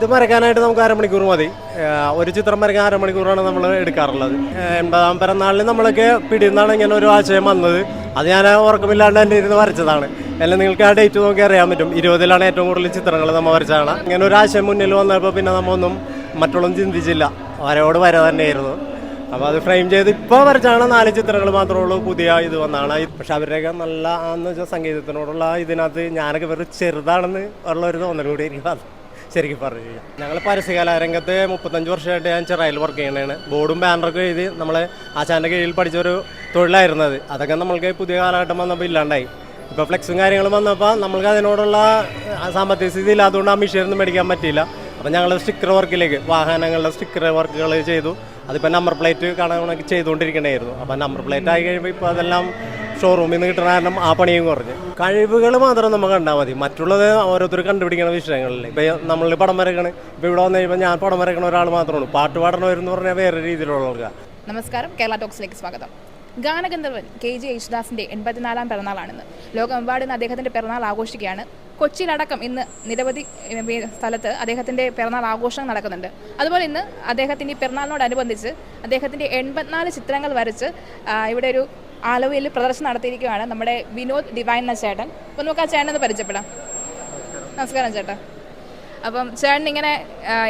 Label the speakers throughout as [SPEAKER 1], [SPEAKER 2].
[SPEAKER 1] ഇത് വരയ്ക്കാനായിട്ട് നമുക്ക് അരമണിക്കൂർ മതി. ഒരു ചിത്രം വരയ്ക്കാൻ അരമണിക്കൂറാണ് നമ്മൾ എടുക്കാറുള്ളത്. എൺപതാം പിറന്നാളിന് നമ്മളൊക്കെ പിടിയുന്നാണ് ഇങ്ങനെ ഒരു ആശയം വന്നത്. അത് ഞാൻ ഉറക്കമില്ലാണ്ട് തന്നെ ഇരുന്ന് വരച്ചതാണ്. എല്ലാം നിങ്ങൾക്ക് ആ ഡേറ്റ് നോക്കി അറിയാൻ പറ്റും. ഇരുപതിലാണ് ഏറ്റവും കൂടുതൽ ചിത്രങ്ങൾ നമ്മൾ വരച്ചതാണ് ഇങ്ങനെ ഒരു ആശയം മുന്നിൽ വന്നപ്പോൾ പിന്നെ നമ്മൊന്നും മറ്റുള്ളൊന്നും ചിന്തിച്ചില്ല. വരയോട് വര തന്നെയായിരുന്നു. അപ്പോൾ അത് ഫ്രെയിം ചെയ്ത് ഇപ്പോൾ വരച്ചാണ് നാല് ചിത്രങ്ങൾ മാത്രമേ ഉള്ളൂ. പുതിയ ഇത് വന്നാണ്. പക്ഷെ അവരുടെയൊക്കെ നല്ല എന്ന് വെച്ചാൽ സംഗീതത്തിനോടുള്ള ഇതിനകത്ത് ഞാനൊക്കെ വെറും ചെറുതാണെന്ന് ഉള്ള ഒരു തോന്നൽ കൂടി എനിക്ക് വന്നു ശരിക്കും പറഞ്ഞു കഴിഞ്ഞാൽ ഞങ്ങൾ പരസ്യകലാ രംഗത്ത് മുപ്പത്തഞ്ച് വർഷമായിട്ട് ഞാൻ ചെറായിൽ വർക്ക് ചെയ്യണതാണ് ബോർഡും ബാനറൊക്കെ എഴുതി നമ്മൾ ആശാന്റെ കീഴിൽ പഠിച്ചൊരു തൊഴിലായിരുന്നത് അതൊക്കെ നമ്മൾക്ക് പുതിയ കാലഘട്ടം വന്നപ്പോൾ ഇല്ലാണ്ടായി. ഇപ്പോൾ ഫ്ലെക്സും കാര്യങ്ങളും വന്നപ്പോൾ നമ്മൾക്ക് അതിനോടുള്ള സാമ്പത്തിക സ്ഥിതി ഇല്ലാത്തതുകൊണ്ട് ആ മെഷീനൊന്നും മേടിക്കാൻ പറ്റിയില്ല. അപ്പോൾ ഞങ്ങൾ സ്റ്റിക്കർ വർക്കിലേക്ക് വാഹനങ്ങളുടെ സ്റ്റിക്കർ വർക്കുകൾ ചെയ്തു. അതിപ്പോൾ നമ്പർ പ്ലേറ്റ് കാണാൻ ചെയ്തുകൊണ്ടിരിക്കണമായിരുന്നു അപ്പോൾ നമ്പർ പ്ലേറ്റ് ആയി കഴിയുമ്പോൾ ഇപ്പോൾ അതെല്ലാം ഷോറൂമിൽ നിന്ന് കിട്ടുന്ന കാരണം ആ പണിയും കുറഞ്ഞ്. കഴിവുകൾ മാത്രം നമുക്ക് കണ്ടാൽ മതി. മറ്റുള്ളത് ഓരോരുത്തർ കണ്ടുപിടിക്കുന്ന വിഷയങ്ങളിൽ ഇപ്പോൾ നമ്മൾ പടം വരയ്ക്കണ് ഇപ്പോൾ ഇവിടെ വന്നു കഴിയുമ്പോൾ ഞാൻ പടം വരയ്ക്കണ ഒരാൾ മാത്രമാണ് പാട്ട് പാടണവരെന്ന് പറഞ്ഞാൽ വേറെ രീതിയിലുള്ള
[SPEAKER 2] നമസ്കാരം. കേരള ടോക്സിലേക്ക് സ്വാഗതം. ഗാനഗന്ധർവൻ കെ ജി യേശുദാസിന്റെ എൺപത്തിനാലാം പിറന്നാളാണെന്ന്. ലോകമെമ്പാടും അദ്ദേഹത്തിന്റെ പിറന്നാൾ ആഘോഷിക്കുകയാണ്. കൊച്ചിയിലടക്കം ഇന്ന് നിരവധി സ്ഥലത്ത് അദ്ദേഹത്തിന്റെ പിറന്നാൾ ആഘോഷം നടക്കുന്നുണ്ട്. അതുപോലെ ഇന്ന് അദ്ദേഹത്തിന്റെ ഈ പിറന്നാളിനോടനുബന്ധിച്ച് അദ്ദേഹത്തിന്റെ എൺപത്തിനാല് ചിത്രങ്ങൾ വരച്ച് ഇവിടെ ഒരു ആലുവയിൽ പ്രദർശനം നടത്തിയിരിക്കുകയാണ് നമ്മുടെ വിനോദ് ഡിവൈൻ ചേട്ടൻ. അപ്പോൾ നമുക്ക് ആ ചേട്ടനെ ഒന്ന് പരിചയപ്പെടാം. നമസ്കാരം ചേട്ടാ. അപ്പം ചേട്ടൻ ഇങ്ങനെ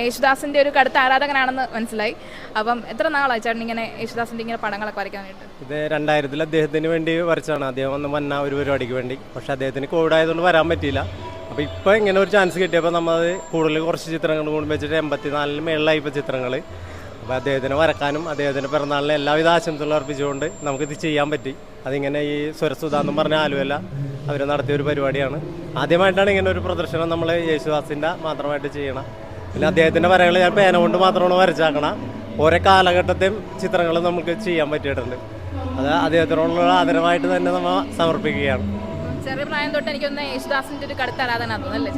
[SPEAKER 2] യേശുദാസിന്റെ ഒരു കടുത്ത ആരാധകനാണെന്ന് മനസ്സിലായി. അപ്പം എത്ര നാളായി ചേട്ടൻ ഇങ്ങനെ യേശുദാസിന്റെ ഇങ്ങനെ പടങ്ങളൊക്കെ വരയ്ക്കാനായിട്ട്?
[SPEAKER 1] ഇത് രണ്ടായിരത്തിൽ അദ്ദേഹത്തിന് വേണ്ടി വരച്ചാണ് അദ്ദേഹം ഒന്ന് വന്ന ഒരു പരിപാടിക്ക് വേണ്ടി. പക്ഷെ അദ്ദേഹത്തിന് കോവിഡ് ആയതുകൊണ്ട് വരാൻ പറ്റിയില്ല. അപ്പോൾ ഇപ്പോൾ ഇങ്ങനെ ഒരു ചാൻസ് കിട്ടിയപ്പോൾ നമ്മൾ കൂടുതൽ കുറച്ച് ചിത്രങ്ങൾ കൂടി വെച്ചിട്ട് എൺപത്തിനാലിന് മേളിലായി ഇപ്പോൾ ചിത്രങ്ങൾ അപ്പോൾ അദ്ദേഹത്തിന് വരക്കാനും അദ്ദേഹത്തിന്റെ പിറന്നാളിനെ എല്ലാവിധ ആശംസകളും അർപ്പിച്ചുകൊണ്ട് നമുക്കിത് ചെയ്യാൻ പറ്റി. അതിങ്ങനെ ഈ സ്വരസുധ എന്നും പറഞ്ഞ ആലുവല്ല അവർ നടത്തിയ ഒരു പരിപാടിയാണ്. ആദ്യമായിട്ടാണ് ഇങ്ങനെ ഒരു പ്രദർശനം നമ്മൾ യേശുദാസിന്റെ മാത്രമായിട്ട് ചെയ്യണം. പിന്നെ അദ്ദേഹത്തിന്റെ വരകൾ ഞാൻ പേന കൊണ്ട് മാത്രമാണ് വരച്ചാക്കണം. ഓരോ കാലഘട്ടത്തെയും ചിത്രങ്ങൾ നമുക്ക് ചെയ്യാൻ പറ്റിയിട്ടുണ്ട്. അത് അദ്ദേഹത്തിനോടുള്ള ആദരവായിട്ട് തന്നെ നമ്മൾ സമർപ്പിക്കുകയാണ്.
[SPEAKER 2] ചെറിയ പ്രായം തൊട്ട് എനിക്കൊന്ന് യേശുദാസിന്റെ ഒരു കടുത്ത ആരാധന തോന്നല്ലേ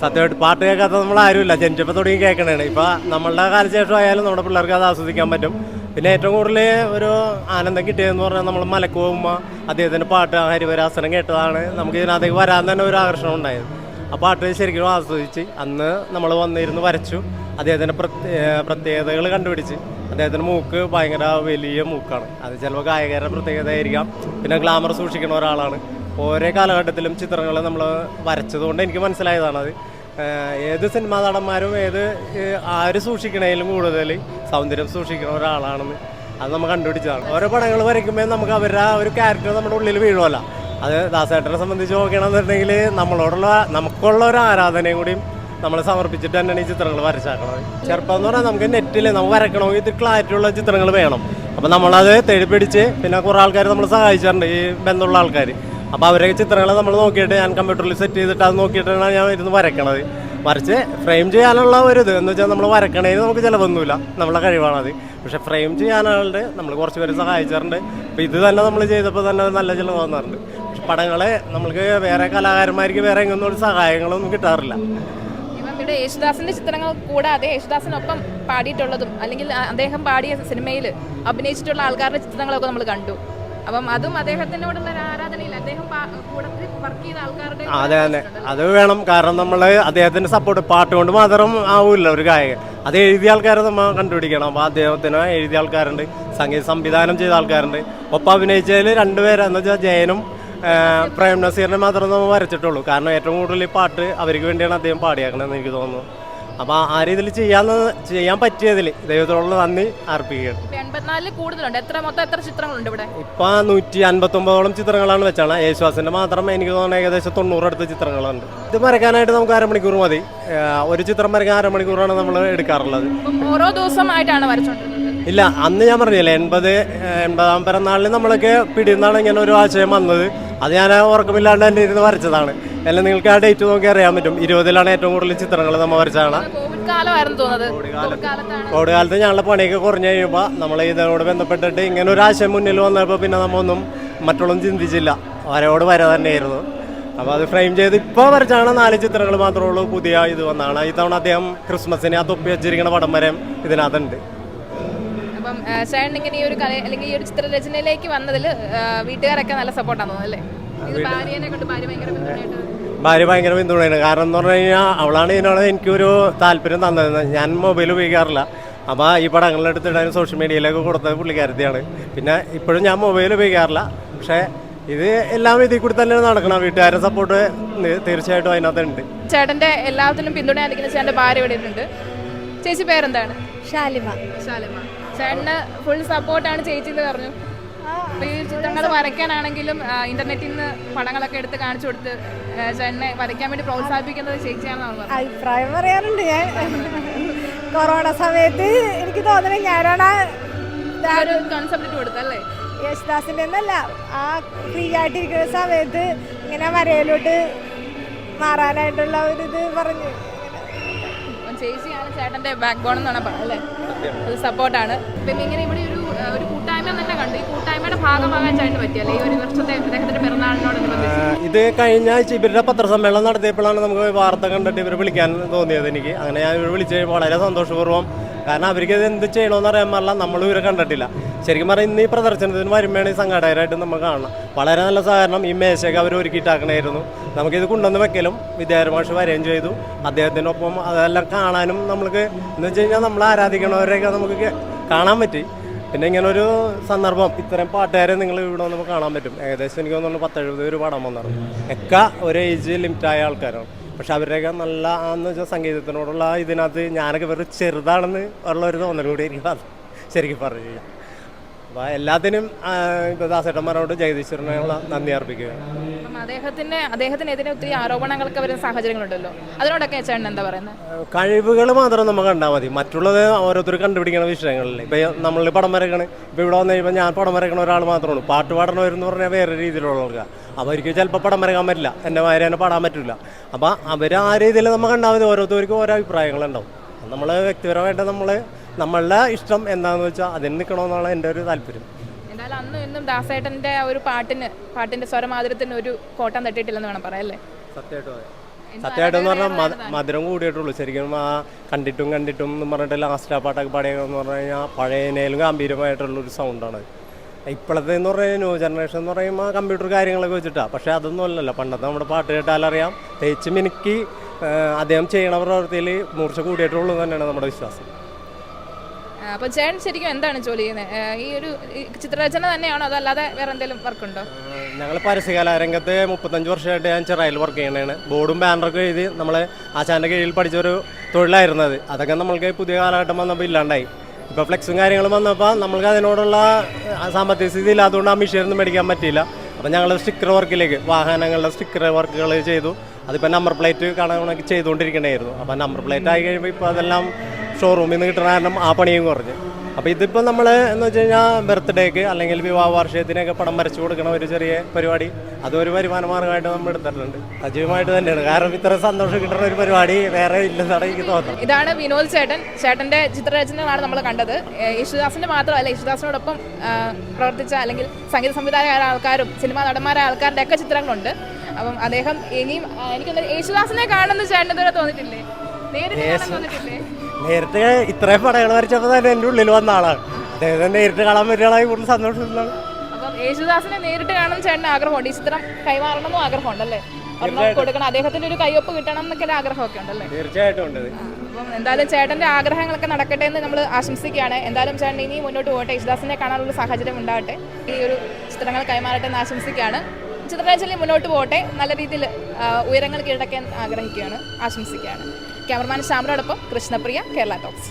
[SPEAKER 1] സത്യമായിട്ട് പാട്ട് കേൾക്കാത്ത നമ്മൾ ആരുമില്ല ജനിച്ചപ്പോൾ തുടങ്ങി കേൾക്കണേ ഇപ്പോൾ നമ്മളുടെ കാലശേഷം ആയാലും നമ്മുടെ പിള്ളേർക്ക് അത് ആസ്വദിക്കാൻ പറ്റും. പിന്നെ ഏറ്റവും കൂടുതൽ ഒരു ആനന്ദം കിട്ടിയതെന്ന് പറഞ്ഞാൽ നമ്മൾ മലക്ക് പോകുമ്പോൾ അദ്ദേഹത്തിന്റെ പാട്ട് ഹരിവരാസനം കേട്ടതാണ്. നമുക്ക് ഇതിനകത്തേക്ക് വരാൻ തന്നെ ഒരു ആകർഷണം ഉണ്ടായത്. ആ പാട്ട് ശരിക്കും ആസ്വദിച്ച് അന്ന് നമ്മൾ വന്നിരുന്ന് വരച്ചു. അദ്ദേഹത്തിന്റെ പ്രത്യേ പ്രത്യേകതകൾ കണ്ടുപിടിച്ച്. അദ്ദേഹത്തിന്റെ മൂക്ക് ഭയങ്കര വലിയ മൂക്കാണ്. അത് ചിലപ്പോൾ ഗായകരുടെ പ്രത്യേകത ആയിരിക്കാം. പിന്നെ ഗ്ലാമർ സൂക്ഷിക്കുന്ന ഒരാളാണ്. ഓരോ കാലഘട്ടത്തിലും ചിത്രങ്ങൾ നമ്മൾ വരച്ചതുകൊണ്ട് എനിക്ക് മനസ്സിലായതാണ് അത്. ഏത് സിനിമാ നടന്മാരും ഏത് ആര് സൂക്ഷിക്കണേലും കൂടുതൽ സൗന്ദര്യം സൂക്ഷിക്കുന്ന ഒരാളാണെന്ന് അത് നമ്മൾ കണ്ടുപിടിച്ചതാണ്. ഓരോ പടങ്ങൾ വരയ്ക്കുമ്പോൾ നമുക്ക് അവരുടെ ആ ഒരു ക്യാരക്ടർ നമ്മുടെ ഉള്ളിൽ വീഴുമല്ല അത് ദാസേട്ടനെ സംബന്ധിച്ച് നോക്കുകയാണെന്നുണ്ടെങ്കിൽ നമ്മളോടുള്ള നമുക്കുള്ള ഒരു ആരാധനയും കൂടിയും നമ്മൾ സമർപ്പിച്ചിട്ട് തന്നെയാണ് ഈ ചിത്രങ്ങൾ വരച്ചാക്കണത്. ചെറുപ്പം എന്ന് പറഞ്ഞാൽ നമുക്ക് നെറ്റിൽ നമുക്ക് വരക്കണമെങ്കിൽ ഇത് ക്ലാരിറ്റി ഉള്ള ചിത്രങ്ങൾ വേണം. അപ്പം നമ്മളത് തെളിപ്പിടിച്ച് പിന്നെ കുറേ ആൾക്കാർ നമ്മൾ സഹായിച്ചിട്ടുണ്ട് ഈ ബന്ധമുള്ള ആൾക്കാർ അപ്പോൾ അവരെ ചിത്രങ്ങൾ നമ്മൾ നോക്കിയിട്ട് ഞാൻ കമ്പ്യൂട്ടറിൽ സെറ്റ് ചെയ്തിട്ട് അത് നോക്കിയിട്ടാണ് ഞാൻ ഇരുന്ന് വരയ്ക്കണത്. മറിച്ച് ഫ്രെയിം ചെയ്യാനുള്ള ഒരു ഇത് എന്ന് വെച്ചാൽ നമ്മൾ വരക്കണേന് നമുക്ക് ചിലവൊന്നുമില്ല. നമ്മളെ കഴിവാണത്. പക്ഷേ ഫ്രെയിം ചെയ്യാനാളുണ്ട്. നമ്മൾ കുറച്ച് പേര് സഹായിച്ചിട്ടുണ്ട് അപ്പോൾ ഇത് തന്നെ നമ്മൾ ചെയ്തപ്പോൾ തന്നെ നല്ല ചിലവ് വന്നിട്ടുണ്ട് പക്ഷെ പടങ്ങളെ നമ്മൾക്ക് വേറെ കലാകാരന്മാർക്ക് വേറെ എങ്ങനെയൊന്നും സഹായങ്ങളൊന്നും കിട്ടാറില്ല.
[SPEAKER 2] ഇവിടെ യേശുദാസിന്റെ ചിത്രങ്ങൾ കൂടാതെ യേശുദാസിനൊപ്പം പാടിയിട്ടുള്ളതും അല്ലെങ്കിൽ അദ്ദേഹം പാടിയ സിനിമയിൽ അഭിനയിച്ചിട്ടുള്ള ആൾക്കാരുടെ ചിത്രങ്ങളൊക്കെ നമ്മൾ കണ്ടു. അപ്പം അതും അദ്ദേഹത്തിനോടുള്ള ആരാധനയിൽ അദ്ദേഹം കൂടത്തിൽ വർക്ക് ചെയ്ത ആൾക്കാരുടെ
[SPEAKER 1] അതെ അതെ. അത് വേണം. കാരണം നമ്മൾ അദ്ദേഹത്തിന്റെ സപ്പോർട്ട് പാട്ട് കൊണ്ട് മാത്രം ആവില്ല ഒരു ഗായകൻ. അത് എഴുതിയ ആൾക്കാരെ നമ്മൾ കണ്ടുപിടിക്കണം. അപ്പോൾ അദ്ദേഹത്തിന് എഴുതിയ ആൾക്കാരുണ്ട് സംഗീത സംവിധാനം ചെയ്ത ആൾക്കാരുണ്ട്. ഒപ്പം അഭിനയിച്ചതിൽ രണ്ടുപേരെന്ന് വെച്ചാൽ ജയനും പ്രേം നസീറിനെ മാത്രമേ നമ്മൾ വരച്ചിട്ടുള്ളൂ. കാരണം ഏറ്റവും കൂടുതൽ പാട്ട് അവർക്ക് വേണ്ടിയാണ് അദ്ദേഹം പാടിയാക്കണമെന്ന് എനിക്ക് തോന്നുന്നു. അപ്പോൾ ആ രീതിയിൽ ചെയ്യാന്ന് ചെയ്യാൻ പറ്റിയതിൽ ദൈവത്തോടുള്ള നന്ദി അർപ്പിക്കുകയാണ്.
[SPEAKER 2] എൺപത്തിനാലിൽ കൂടുതലുണ്ട്. എത്ര മൊത്തം എത്ര ചിത്രങ്ങളുണ്ട് ഇവിടെ?
[SPEAKER 1] ഇപ്പൊ നൂറ്റി അൻപത്തൊമ്പതോളം ചിത്രങ്ങളാണ് വെച്ചാണ്. യേശുവാസിന്റെ മാത്രം എനിക്ക് തോന്നുന്നത് ഏകദേശം തൊണ്ണൂറടുത്ത് ചിത്രങ്ങളുണ്ട്. ഇത് വരയ്ക്കാനായിട്ട് നമുക്ക് അരമണിക്കൂർ മതി. ഒരു ചിത്രം വരയ്ക്കാൻ അരമണിക്കൂറാണ് നമ്മൾ എടുക്കാറുള്ളത്.
[SPEAKER 2] ഓരോ ദിവസമായിട്ടാണ് വരച്ചോണ്ടിരുന്നത്.
[SPEAKER 1] ഇല്ല അന്ന് ഞാൻ പറഞ്ഞില്ലേ എൺപത് എൺപതാം പിറന്നാളിൽ നമ്മളൊക്കെ പിടിയുന്നാണ് ഇങ്ങനെ ഒരു ആശയം വന്നത്. അത് ഞാൻ ഉറക്കമില്ലാണ്ട് തന്നെ ഇരുന്ന് വരച്ചതാണ്. അല്ല നിങ്ങൾക്ക് ആ ഡേറ്റ് നോക്കി അറിയാൻ പറ്റും. ഇരുപതിലാണ് ഏറ്റവും കൂടുതൽ ചിത്രങ്ങൾ നമ്മൾ വരച്ചാണ്
[SPEAKER 2] കോവിഡ് കാലമായിരുന്നു തോന്നുന്നത്. കോവിഡ്
[SPEAKER 1] കാലത്ത്. ഞങ്ങളുടെ പണിയൊക്കെ കുറഞ്ഞു കഴിയുമ്പോൾ നമ്മൾ ഇതിനോട് ബന്ധപ്പെട്ടിട്ട് ഇങ്ങനെ ഒരു ആശയം മുന്നിൽ വന്നപ്പോൾ പിന്നെ നമ്മൊന്നും മറ്റുള്ളൊന്നും ചിന്തിച്ചില്ല. വരയോട് വര തന്നെയായിരുന്നു. അപ്പോൾ അത് ഫ്രെയിം ചെയ്ത് ഇപ്പോൾ വരച്ചാണ് നാല് ചിത്രങ്ങൾ മാത്രമേ ഉള്ളൂ. പുതിയ ഇത് വന്നാണ്. ഇത്തവണ അദ്ദേഹം ക്രിസ്മസിന് ആ തൊപ്പി വെച്ചിരിക്കുന്ന പടം വരെ ഇതിനകത്തുണ്ട്.
[SPEAKER 2] അപ്പം ആ, ചേട്ടൻ ഇങ്ങനെ ഈ ഒരു കല അല്ലെങ്കിൽ ഈ ഒരു ചിത്രരചനയിലേക്ക് വന്നതിൽ വീട്ടുകാരൊക്കെ നല്ല സപ്പോർട്ടാണ് തോന്നുന്നത് അല്ലേ? ഇത് ഭാര്യനെ കൊണ്ട് ഭാര്യ ഭയങ്കര
[SPEAKER 1] ഭാര്യ ഭയങ്കര പിന്തുണയാണ്. കാരണം എന്ന് പറഞ്ഞു കഴിഞ്ഞാൽ അവളാണ് ഇതിനോട് എനിക്കൊരു താല്പര്യം തന്നത് ഞാൻ മൊബൈൽ ഉപയോഗിക്കാറില്ല. അപ്പോൾ ഈ പടങ്ങളെടുത്തിടാൻ സോഷ്യൽ മീഡിയയിലൊക്കെ കൊടുത്തത് പുള്ളിക്കാരത്തിയാണ് പിന്നെ ഇപ്പോഴും ഞാൻ മൊബൈൽ ഉപയോഗിക്കാറില്ല. പക്ഷേ ഇത് എല്ലാം ഇതിൽ കൂടി തന്നെ നടക്കണം വീട്ടുകാരുടെ സപ്പോർട്ട് തീർച്ചയായിട്ടും അതിനകത്തുണ്ട്.
[SPEAKER 2] ചേട്ടന്റെ എല്ലാത്തിനും പിന്തുണയായിരിക്കുന്ന ചേട്ടന്റെ ഭാര്യ ഇവിടെ ഉണ്ട്. ചേച്ചി പേരെന്താണ്?
[SPEAKER 3] ഷാലിമ
[SPEAKER 2] ശാലിമ. ചേട്ടന് ഫുൾ സപ്പോർട്ടാണ് ചേച്ചി എന്ന് പറഞ്ഞു. ഈ ചിത്രങ്ങൾ വരയ്ക്കാനാണെങ്കിലും ഇന്റർനെറ്റിൽ നിന്ന് പടങ്ങളൊക്കെ എടുത്ത് കാണിച്ചു കൊടുത്ത് ചേട്ടനെ വരയ്ക്കാൻ വേണ്ടി പ്രോത്സാഹിപ്പിക്കുന്നത് ചേച്ചിയാണെന്നാണ് പറഞ്ഞത്.
[SPEAKER 3] അഭിപ്രായം പറയാറുണ്ട് ഞാൻ. കൊറോണ സമയത്ത് എനിക്ക് തോന്നുന്നത് ഞാനാണ്
[SPEAKER 2] ആ ഒരു കോൺസെപ്റ്റ് കൊടുത്തല്ലേ
[SPEAKER 3] യേശുദാസിന്റെ ഒന്നല്ല ആ ഫ്രീ ആയിട്ടിരിക്കുന്ന സമയത്ത് ഇങ്ങനെ വരയിലോട്ട് മാറാനായിട്ടുള്ള ഒരു ഇത് പറഞ്ഞു.
[SPEAKER 2] ചേച്ചിയാണ് ചേട്ടന്റെ ബാക്ക് ബോൺ എന്നാണ് പറഞ്ഞത് അല്ലേ? അത് സപ്പോർട്ടാണ് പിന്നെ ഇങ്ങനെ ഇവിടെ ഒരു ആ, ഒരു കൂട്ടായ്മ തന്നെ ഈ ഒരു അദ്ദേഹത്തിന്റെ
[SPEAKER 1] ഇത് കഴിഞ്ഞ ആഴ്ച ഇവരുടെ പത്രസമ്മേളനം നടത്തിയപ്പോഴാണ് നമുക്ക് വാർത്ത കണ്ടിട്ട് ഇവർ വിളിക്കാൻ തോന്നിയത് എനിക്ക്. അങ്ങനെ ഞാൻ ഇവർ വിളിച്ച് വളരെ സന്തോഷപൂർവം. കാരണം അവർക്ക് ഇത് എന്ത് ചെയ്യണമെന്ന് അറിയാൻ പാടില്ല. നമ്മൾ ഇവരെ കണ്ടിട്ടില്ല. ശരിക്കും പറഞ്ഞാൽ ഇന്ന് ഈ പ്രദർശനത്തിന് വരുമ്പോഴാണ് ഈ സംഘാടകരായിട്ട് നമുക്ക് കാണണം വളരെ നല്ല സഹകരണം ഈ മേശയൊക്കെ അവർ ഒരുക്കിയിട്ടാക്കണമായിരുന്നു നമുക്കിത് കൊണ്ടുവന്ന് വെക്കലും വിദ്യാധര മാഷ് വരികയും ചെയ്തു. അദ്ദേഹത്തിനൊപ്പം അതെല്ലാം കാണാനും നമ്മൾക്ക് എന്ന് വെച്ച് കഴിഞ്ഞാൽ നമ്മൾ ആരാധിക്കണവരെയൊക്കെ നമുക്ക് കാണാൻ പറ്റി. പിന്നെ ഇങ്ങനെ ഒരു സന്ദർഭം. ഇത്തരം പാട്ടുകാരെ നിങ്ങൾ ഇവിടെ വന്ന് കാണാൻ പറ്റും. ഏകദേശം എനിക്ക് തോന്നുന്നു പത്തെഴുപത് പേര് പാടാൻ വന്നത് ഒക്കെ ഒരു ഏജ് ലിമിറ്റായ ആൾക്കാരാണ്. പക്ഷെ അവരുടെയൊക്കെ നല്ല എന്ന് വെച്ചാൽ സംഗീതത്തിനോടുള്ള ഇതിനകത്ത് ഞാനൊക്കെ വെറുതെ ചെറുതാണെന്ന് ഉള്ള ഒരു തോന്നൽ കൂടി എനിക്ക് ശരിക്കും പറഞ്ഞു അപ്പോൾ എല്ലാത്തിനും ഇപ്പോൾ ദാസേട്ടന്മാരോട് ജഗദീശ്വരനുള്ള നന്ദി അർപ്പിക്കുകയാണ്.
[SPEAKER 2] അപ്പം അദ്ദേഹത്തിന് അദ്ദേഹത്തിനെതിരെ ഒത്തിരി ആരോപണങ്ങളൊക്കെ വരുന്ന സാഹചര്യങ്ങളുണ്ടല്ലോ. അതിനോടൊക്കെ ചേട്ടൻ എന്താ പറയുന്നത്
[SPEAKER 1] കഴിവുകൾ മാത്രം നമുക്ക് കണ്ടാൽ മതി. മറ്റുള്ളത് ഓരോരുത്തർ കണ്ടുപിടിക്കുന്ന വിഷയങ്ങളിൽ ഇപ്പൊ നമ്മൾ പടം വരയ്ക്കണ ഇപ്പൊ ഇവിടെ വന്നു കഴിയുമ്പോൾ ഞാൻ പടം വരയ്ക്കണ ഒരാൾ മാത്രമാണ് പാട്ട് പാടണവരെന്ന് പറഞ്ഞാൽ വേറെ രീതിയിലുള്ള ആൾക്കാർ അപ്പോൾ അവർക്ക് ചിലപ്പോൾ പടം വരയ്ക്കാൻ പറ്റില്ല. എന്റെ മാതിരി തന്നെ പാടാൻ പറ്റില്ല അപ്പോൾ അവർ ആ രീതിയിൽ നമുക്ക് കണ്ടാൽ മതി. ഓരോരുത്തർക്കും ഓരോ അഭിപ്രായങ്ങളുണ്ടാവും. നമ്മൾ വ്യക്തിപരമായിട്ട് നമ്മൾ നമ്മളുടെ ഇഷ്ടം എന്താണെന്ന് വെച്ചാൽ അതിന് നിൽക്കണമെന്നാണ് എന്റെ ഒരു താല്പര്യം.
[SPEAKER 2] എന്തായാലും അന്നും ഇന്നും ദാസേട്ടന്റെ ആ ഒരു പാട്ടിന് പാട്ടിന്റെ സ്വരമാതിരത്തിന് ഒരു കോട്ടം തട്ടിയിട്ടില്ലെന്ന് വേണം പറയല്ലേ
[SPEAKER 1] സത്യമായിട്ടും എന്ന് പറഞ്ഞാൽ മധ- മധുരം കൂടിയിട്ടുള്ളൂ. ശരിക്കും ആ കണ്ടിട്ടും കണ്ടിട്ടും എന്ന് പറഞ്ഞിട്ട് ലാസ്റ്റ് ആ പാട്ടൊക്കെ പാടിയെന്ന് പറഞ്ഞു കഴിഞ്ഞാൽ പഴയനേലും ഗാംഭീര്യമായിട്ടുള്ള ഒരു സൗണ്ടാണ് ഇപ്പോഴത്തെ എന്ന് പറഞ്ഞാൽ ന്യൂ ജനറേഷൻ എന്ന് പറയുമ്പോൾ കമ്പ്യൂട്ടർ കാര്യങ്ങളൊക്കെ വെച്ചിട്ടാണ് പക്ഷേ അതൊന്നും അല്ലല്ലോ. പണ്ടത്തെ നമ്മുടെ പാട്ട് കേട്ടാലറിയാം. തേച്ച് മിനുക്കി ആ, അദ്ദേഹം ചെയ്യണ പ്രവൃത്തിയിൽ മൂർച്ച കൂടിയിട്ടുള്ളൂ എന്ന് തന്നെയാണ് നമ്മുടെ വിശ്വാസം.
[SPEAKER 2] ആ, അപ്പൊ ചേട്ടൻ ശരിക്കും എന്താണ് ജോലി ചെയ്യുന്നത് ഈ ഒരു ചിത്രരചന തന്നെയാണോ അതല്ലാതെ വേറെ എന്തെങ്കിലും വർക്കുണ്ടോ?
[SPEAKER 1] ഞങ്ങൾ പരസ്യകലാ രംഗത്ത് മുപ്പത്തഞ്ച് വർഷമായിട്ട് ഞാൻ ചെറായിൽ വർക്ക് ചെയ്യണതാണ് ബോർഡും ബാനറൊക്കെ എഴുതി നമ്മൾ ആശാന്റെ കീഴിൽ പഠിച്ചൊരു തൊഴിലായിരുന്നത് അതൊക്കെ നമ്മൾക്ക് പുതിയ കാലഘട്ടം വന്നപ്പോൾ ഇല്ലാണ്ടായി. ഇപ്പോൾ ഫ്ലെക്സും കാര്യങ്ങളും വന്നപ്പോൾ നമ്മൾക്ക് അതിനോടുള്ള സാമ്പത്തിക സ്ഥിതി ഇല്ലാത്തതുകൊണ്ട് ആ മെഷീനൊന്നും മേടിക്കാൻ പറ്റിയില്ല. അപ്പോൾ ഞങ്ങൾ സ്റ്റിക്കർ വർക്കിലേക്ക് വാഹനങ്ങളുടെ സ്റ്റിക്കർ വർക്കുകൾ ചെയ്തു. അതിപ്പോൾ നമ്പർ പ്ലേറ്റ് കാണാനൊക്കെ ചെയ്തുകൊണ്ടിരിക്കണമായിരുന്നു അപ്പോൾ നമ്പർ പ്ലേറ്റ് ആയി കഴിയുമ്പോൾ ഇപ്പോൾ അതെല്ലാം ഷോറൂമിൽ നിന്ന് കിട്ടുന്ന കാരണം ആ പണിയും കുറഞ്ഞു. അപ്പോൾ ഇതിപ്പോൾ നമ്മൾ എന്ന് വെച്ച് കഴിഞ്ഞാൽ ബർത്ത്ഡേക്ക് അല്ലെങ്കിൽ വിവാഹ വാർഷികത്തിനൊക്കെ പടം വരച്ചു കൊടുക്കണ ഒരു ചെറിയ പരിപാടി അതൊരു വരുമാന മാർഗമായിട്ട് നമ്മൾ എടുത്തിട്ടുണ്ട്. സജീവമായിട്ട് തന്നെയാണ്. കാരണം ഇത്ര സന്തോഷം കിട്ടുന്ന ഒരു പരിപാടി വേറെ ഇല്ലെന്നാണ് എനിക്ക് തോന്നുന്നത്.
[SPEAKER 2] ഇതാണ് വിനോദ് ചേട്ടൻ. ചേട്ടന്റെ ചിത്രരചനകളാണ് നമ്മൾ കണ്ടത്. യേശുദാസിന്റെ യേശുദാസിന്റെ മാത്രമല്ല യേശുദാസിനോടൊപ്പം പ്രവർത്തിച്ച അല്ലെങ്കിൽ സംഗീത സംവിധായകരായ ആൾക്കാരും സിനിമാ നടന്മാരായ ആൾക്കാരുടെ ഒക്കെ ചിത്രങ്ങളുണ്ട്. അപ്പം അദ്ദേഹം ഇനിയും എനിക്കൊന്നും യേശുദാസിനെ കാണുന്ന ചേട്ടൻ ഇതുവരെ തോന്നിട്ടില്ലേ നേരിട്ട് തോന്നിട്ടില്ലേ
[SPEAKER 1] നേരിട്ട് ഇത്രയും പടങ്ങൾ വരച്ചപ്പോൾ തന്നെ എന്റെ ഉള്ളിൽ വന്ന ആളാണ്. അദ്ദേഹത്തെ നേരിട്ട് കാണാൻ പറ്റുകയാണെങ്കിൽ കൂടുതൽ സന്തോഷം ഉണ്ടാവും
[SPEAKER 2] അപ്പം യേശുദാസിനെ നേരിട്ട് കാണാൻ ചേട്ടൻ ആഗ്രഹമുണ്ട്. ഈ ചിത്രം കൈമാറണമെന്നും ആഗ്രഹമുണ്ടല്ലേ? ഒരെണ്ണം കൊടുക്കണം. അദ്ദേഹത്തിന്റെ ഒരു കയ്യൊപ്പ് കിട്ടണം എന്നൊക്കെ ഒരു ആഗ്രഹമൊക്കെ ഉണ്ടല്ലേ?
[SPEAKER 1] തീർച്ചയായിട്ടും ഉണ്ട്.
[SPEAKER 2] അപ്പം എന്തായാലും ചേട്ടന്റെ ആഗ്രഹങ്ങളൊക്കെ നടക്കട്ടെ എന്ന് നമ്മൾ ആശംസിക്കുകയാണ്. എന്തായാലും ചേട്ടൻ ഇനി മുന്നോട്ട് പോകട്ടെ. യേശുദാസിനെ കാണാനുള്ള സാഹചര്യം ഉണ്ടാകട്ടെ. ഈ ഒരു ചിത്രങ്ങൾ കൈമാറട്ടെ എന്ന് ആശംസിക്കുകയാണ്. ചിത്രരചനയിൽ മുന്നോട്ട് പോകട്ടെ. നല്ല രീതിയിൽ ഉയരങ്ങൾ കീഴടക്കാൻ ആഗ്രഹിക്കുകയാണ്. ആശംസിക്കുകയാണ്. ക്യാമറമാൻ ശ്യാമനോടൊപ്പം കൃഷ്ണപ്രിയ കേരള ടോക്സ്.